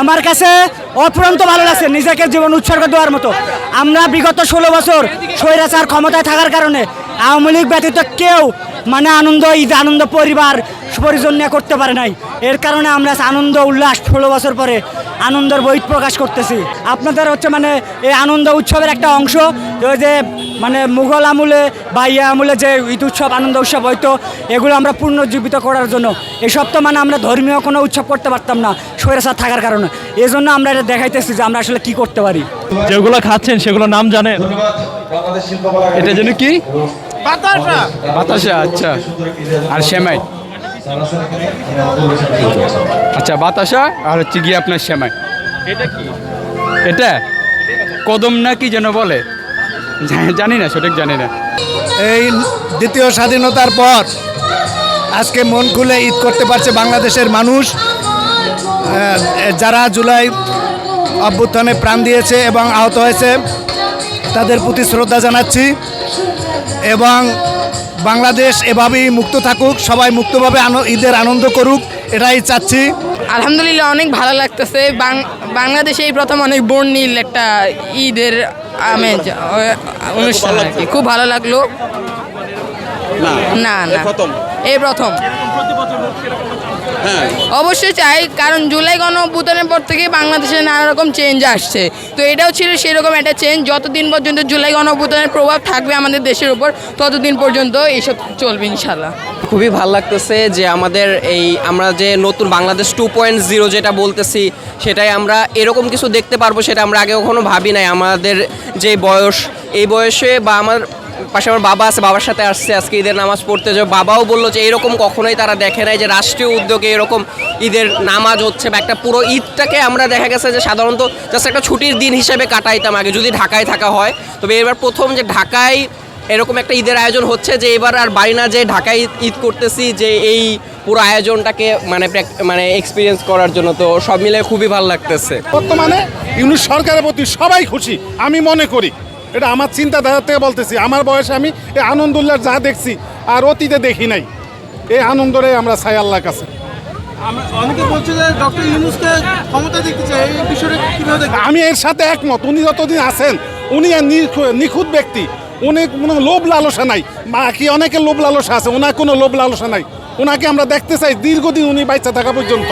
আমার কাছে অপুরন্ত ভালো লাগছে নিজেকে জীবন উৎসর্গ দেওয়ার মতো। আমরা বিগত ষোলো বছর স্বৈরাচার ক্ষমতায় থাকার কারণে আওয়ামী লীগ ব্যতীত কেউ মানে আনন্দ, ঈদ, আনন্দ পরিবার পরিজন করতে পারে নাই। এর কারণে আমরা আনন্দ, উল্লাস ষোলো বছর পরে আনন্দের বই প্রকাশ করতেছি। আপনাদের হচ্ছে মানে এই আনন্দ উৎসবের একটা অংশ যে মানে মুঘল আমলে বা ইয়া আমলে যে ঈদ উৎসব আনন্দ উৎসব হয়তো এগুলো আমরা পুনর্জীবিত করার জন্য। এসব তো মানে আমরা ধর্মীয় কোনো উৎসব করতে পারতাম না স্বৈরাচার থাকার কারণে। এই জন্য আমরা এটা দেখাইতেছি যে আমরা আসলে কি করতে পারি। যেগুলো খাচ্ছেন সেগুলো নাম জানেন? এটা যেন কি? বাতাসা আচ্ছা। আর সেমাই? আচ্ছা বাতাসা আর হচ্ছে গিয়ে আপনার সেমাই। এটা কি? এটা? কদম না কি যেন বলে? জানি না, সঠিক জানি না। এই দ্বিতীয় স্বাধীনতার পর আজকে মন খুলে ঈদ করতে পারছে বাংলাদেশের মানুষ। যারা জুলাই অভ্যুত্থানে প্রাণ দিয়েছে এবং আহত হয়েছে, তাদের প্রতি শ্রদ্ধা জানাচ্ছি। এবং বাংলাদেশ এভাবেই মুক্ত থাকুক সবাই মুক্তভাবে আন ঈদের আনন্দ করুক এটাই চাচ্ছি। আলহামদুলিল্লাহ অনেক ভালো লাগতেছে। বাং- বাংলাদেশে এই প্রথম অনেক বর্ণিল একটা ঈদের আমেজ অনুষ্ঠান আর কি। খুব ভালো লাগল। না না এই প্রথম। অবশ্যই চাই কারণ জুলাই গণ অভ্যুত্থানের পর থেকে বাংলাদেশে নানা রকম চেঞ্জ আসছে। তো এটাও ছিল সেরকম একটা চেঞ্জ যতদিন পর্যন্ত জুলাই গণ অভ্যুত্থানের প্রভাব থাকবে আমাদের দেশের উপর ততদিন পর্যন্ত এইসব চলবে ইনশাল্লাহ খুবই ভালো লাগতেছে যে আমাদের এই আমরা যে নতুন বাংলাদেশ টু পয়েন্ট জিরো যেটা বলতেছি সেটাই আমরা এরকম কিছু দেখতে পারব সেটা আমরা আগে কখনো ভাবি নাই। আমাদের যে বয়স এই বয়সে বা আমার পাশে আমার বাবা আছে, বাবার সাথে আসছে, আজকে ঈদের নামাজ পড়তে। যে বাবাও বলল যে এরকম কখনোই তারা দেখে নাই যে রাষ্ট্রীয় উদ্যোগে এরকম ঈদের নামাজ হচ্ছে বা একটা পুরো ঈদটাকে আমরা দেখা গেছে যে সাধারণত জাস্ট একটা ছুটির দিন হিসেবে কাটাইতাম আগে, যদি ঢাকায় থাকা হয়। তবে এবার প্রথম যে ঢাকায় এরকম একটা ঈদের আয়োজন হচ্ছে যে এবার আর বাড়ি না যে ঢাকায় ঈদ করতেছি যে এই পুরো আয়োজনটাকে মানে মানে এক্সপিরিয়েন্স করার জন্য। তো সব মিলে খুবই ভালো লাগতেছে। বর্তমানে ইউনুস সরকারের প্রতি সবাই খুশি, আমি মনে করি। এটা আমার চিন্তাধারা থেকে বলতেছি। আমার বয়সে আমি এই আনন্দ উল্লাস যা দেখছি আর অতীতে দেখি নাই। এই আনন্দরে আমরা চাই আল্লাহর কাছে। অনেকে বলছে যে ডক্টর ইউনুসকে ক্ষমতা দেখতে চাই এই বিষয়টা কীভাবে আমি এর সাথে একমত উনি যতদিন আছেন উনি নিখুঁত ব্যক্তি উনি কোনো লোভ লালসা নাই। বাকি অনেকের লোভ লালসা আছে ওনার কোনো লোভ লালসা নাই। ওনাকে আমরা দেখতে চাই দীর্ঘদিন উনি বাইচা থাকা পর্যন্ত।